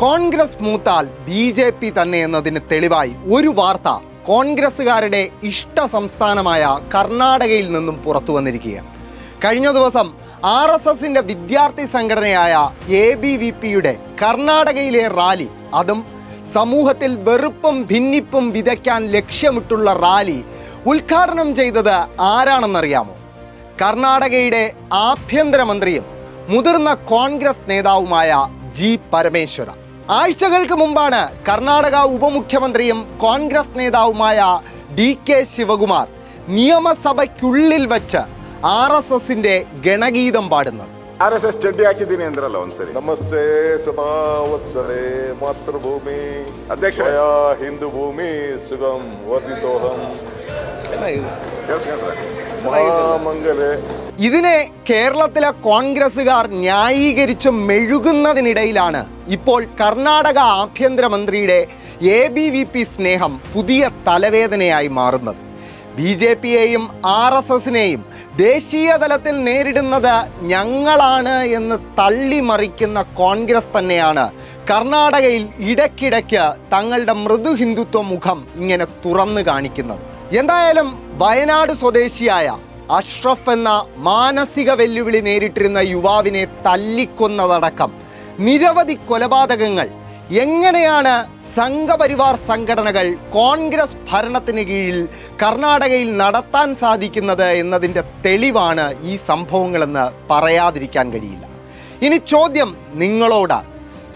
കോൺഗ്രസ് മൂത്താൽ B J P തന്നെ എന്നതിന് തെളിവായി ഒരു വാർത്ത കോൺഗ്രസ്സുകാരുടെ ഇഷ്ട സംസ്ഥാനമായ കർണാടകയിൽ നിന്നും പുറത്തു വന്നിരിക്കുകയാണ്. കഴിഞ്ഞ ദിവസം ആർ എസ് എസിന്റെ വിദ്യാർത്ഥി സംഘടനയായ എ ബി വി പിയുടെ കർണാടകയിലെ റാലി അതും സമൂഹത്തിൽ വെറുപ്പും ഭിന്നിപ്പും വിതയ്ക്കാൻ ലക്ഷ്യമിട്ടുള്ള റാലി ഉദ്ഘാടനം ചെയ്തത് ആരാണെന്നറിയാമോ? കർണാടകയുടെ ആഭ്യന്തരമന്ത്രിയും മുതിർന്ന കോൺഗ്രസ് നേതാവുമായ ജി പരമേശ്വര. ആഴ്ചകൾക്ക് മുമ്പാണ് കർണാടക ഉപമുഖ്യമന്ത്രിയും കോൺഗ്രസ് നേതാവുമായ ഡി കെ ശിവകുമാർ നിയമസഭയ്ക്കുള്ളിൽ വച്ച് ആർ എസ് എസിന്റെ ഗണഗീതം പാടുന്നത് ಆರ್ ಎಸ್ ಎಸ್ ಚಡ್ಡಿ ಹಾಕಿದ್ದೀನಿ ಅಂದ್ರಲ್ಲ ಒಂದ್ಸರಿ ನಮಸ್ತೆ ಸದಾ ವತ್ಸಲೆ ಮಾತೃಭೂಮಿ ಅಧ್ಯಕ್ಷರೇ. ಜಯ ಹಿಂದೂ ಭೂಮಿ ಸುಗಂ ವರ್ಧಿತೋಹಂ ಕೇಳಿಸ್ಕೊಂಡ್ರೆ ಮಹಾಮಂಗಲೆ ഇതിനെ കേരളത്തിലെ കോൺഗ്രസ്സുകാർ ന്യായീകരിച്ച് മെഴുകുന്നതിനിടയിലാണ്. ഇപ്പോൾ കർണാടക ആഭ്യന്തരമന്ത്രിയുടെ എ ബി വി പി സ്നേഹം പുതിയ തലവേദനയായി മാറുന്നത്. ബി ജെ പിയെയും ആർ എസ് എസിനെയും ദേശീയ തലത്തിൽ നേരിടുന്നത് ഞങ്ങളാണ് എന്ന് തള്ളിമറിക്കുന്ന കോൺഗ്രസ് തന്നെയാണ്. കർണാടകയിൽ ഇടയ്ക്കിടയ്ക്ക് തങ്ങളുടെ മൃദു ഹിന്ദുത്വ മുഖം ഇങ്ങനെ തുറന്നു കാണിക്കുന്നത്. എന്തായാലും വയനാട് സ്വദേശിയായ അഷ്റഫ് എന്ന മാനസിക വെല്ലുവിളി നേരിട്ടിരുന്ന യുവാവിനെ തല്ലിക്കൊന്നതടക്കം. നിരവധി കൊലപാതകങ്ങൾ. എങ്ങനെയാണ് സംഘപരിവാർ സംഘടനകൾ കോൺഗ്രസ് ഭരണത്തിന് കീഴിൽ കർണാടകയിൽ നടത്താൻ സാധിക്കുന്നത് എന്നതിന്റെ തെളിവാണ് ഈ സംഭവങ്ങളെന്ന് പറയാതിരിക്കാൻ കഴിയില്ല. ഇനി ചോദ്യം നിങ്ങളോടാണ്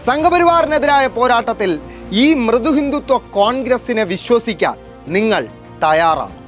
സംഘപരിവാറിനെതിരായ പോരാട്ടത്തിൽ ഈ മൃദുഹിന്ദുത്വ കോൺഗ്രസിനെ വിശ്വസിക്കാൻ നിങ്ങൾ തയ്യാറാണ്?